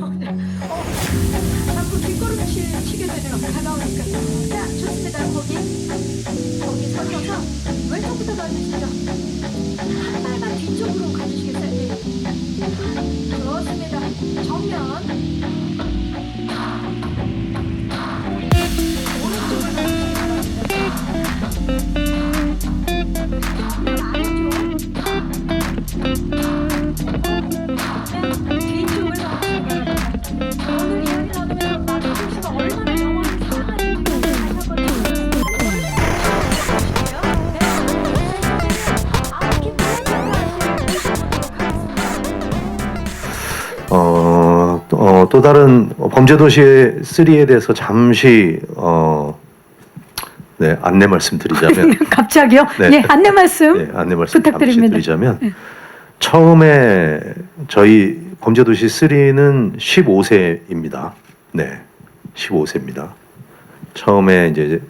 어, 자꾸 뒷걸음 치, 치게 되네요. 다가오니까. 자, 좋습니다. 거기, 거기 서셔서 왼쪽부터 가주시죠. 한 발만 뒤쪽으로 가주시겠어요? 예. 좋습니다. 정면. 어, 또, 다른 범죄도시 3에 대해서 잠시 어, 네, 안내 말씀드리자면 갑자기요? 네. 예, 안내 말씀 네, 안내 말씀 부탁드립니다. 드리자면 처음에 저희 범죄도시 3는 15세입니다. 네, 15세입니다. 처음에 이제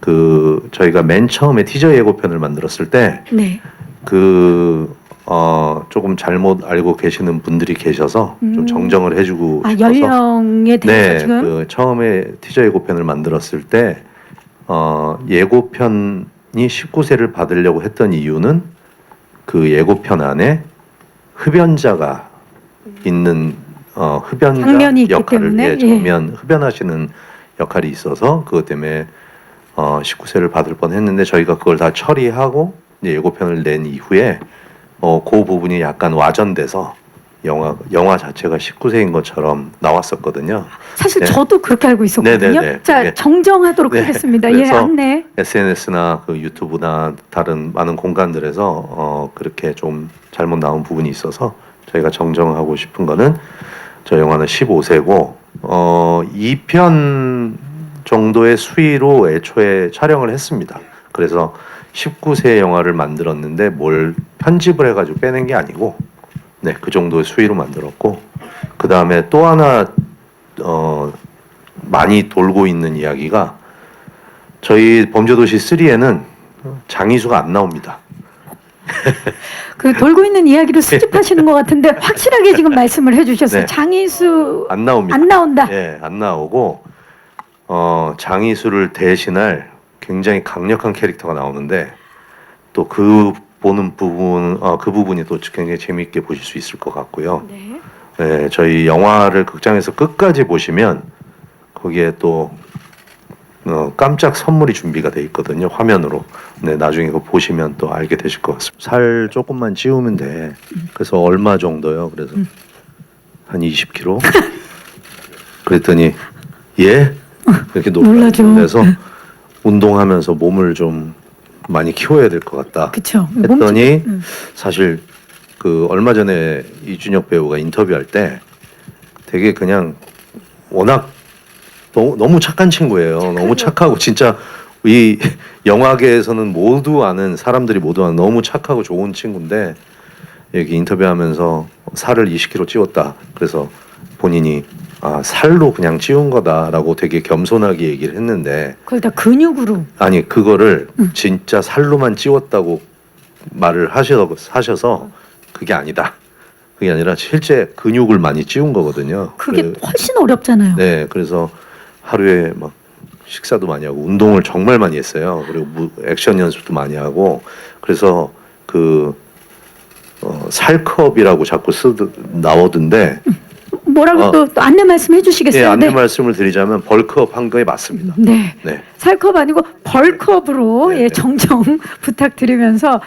그 저희가 맨 처음에 티저 예고편을 만들었을 때 네. 그 어, 조금 잘못 알고 계시는 분들이 계셔서 좀 음. 정정을 해주고 아, 싶어서 연령에 대해서 네, 지금 그 처음에 티저 예고편을 만들었을 때 어, 예고편이 19세를 받으려고 했던 이유는 그 예고편 안에 흡연자가 있는 어, 흡연자 장면이 있기 역할을 때문에, 예, 예. 장면 흡연하시는 역할이 있어서 그것 때문에 어, 19세를 받을 뻔했는데 저희가 그걸 다 처리하고 이제 예고편을 낸 이후에 어, 그 부분이 약간 와전돼서 영화 영화 자체가 19세인 것처럼 나왔었거든요. 사실 네. 저도 그렇게 알고 있었거든요. 네네네. 자, 네. 정정하도록 네, 하겠습니다. 예, 그래서 안내. SNS나 그 유튜브나 다른 많은 공간들에서 어, 그렇게 좀 잘못 나온 부분이 있어서 저희가 정정하고 싶은 거는 저 영화는 15세고 어, 2편 정도의 수위로 애초에 촬영을 했습니다. 그래서 19세 영화를 만들었는데 뭘 편집을 해가지고 빼낸 게 아니고 네 그 정도의 수위로 만들었고 그 다음에 또 하나 어, 많이 돌고 있는 이야기가 저희 범죄도시 3에는 장이수가 안 나옵니다. 그 돌고 있는 이야기를 수집하시는 것 같은데 확실하게 지금 말씀을 해주셨어요. 네. 장이수 안 나옵니다. 안 나온다. 예, 안 나오고 어, 장이수를 대신할 굉장히 강력한 캐릭터가 나오는데 또 그 보는 부분 어, 그 부분이 또 굉장히 재미있게 보실 수 있을 것 같고요. 네. 네, 저희 영화를 극장에서 끝까지 보시면 거기에 또 어, 깜짝 선물이 준비가 돼 있거든요 화면으로. 네, 나중에 그거 보시면 또 알게 되실 것 같습니다. 살 조금만 찌우면 돼. 그래서 얼마 정도요? 그래서 한 20kg. 그랬더니 예 이렇게 놀라죠. 놀라서 운동하면서 몸을 좀 많이 키워야 될 것 같다. 그쵸. 했더니 음. 사실 그 얼마 전에 이준혁 배우가 인터뷰할 때 되게 그냥 워낙 너무, 너무 착한 친구예요. 너무 착하고 진짜 이 영화계에서는 모두 아는 사람들이 모두 아는 너무 착하고 좋은 친구인데 여기 인터뷰하면서 살을 20kg 찌웠다. 그래서 본인이 아 살로 그냥 찌운 거다라고 되게 겸손하게 얘기를 했는데 그걸 다 근육으로. 아니 그거를 진짜 살로만 찌웠다고 말을 하셔, 하셔서 그게 아니다. 그게 아니라 실제 근육을 많이 찌운 거거든요. 그게 그래- 훨씬 어렵잖아요. 네, 그래서 하루에 막 식사도 많이 하고 운동을 정말 많이 했어요. 그리고 무, 액션 연습도 많이 하고 그래서 그 어, 살컵이라고 자꾸 쓰 나오던데 뭐라고 어. 또, 또 안내 말씀해 예, 주시겠어요? 안내 네. 말씀을 드리자면 벌크업 한 거에 맞습니다. 네. 네. 살컵 아니고 벌컵으로 네, 예, 네. 정정 부탁드리면서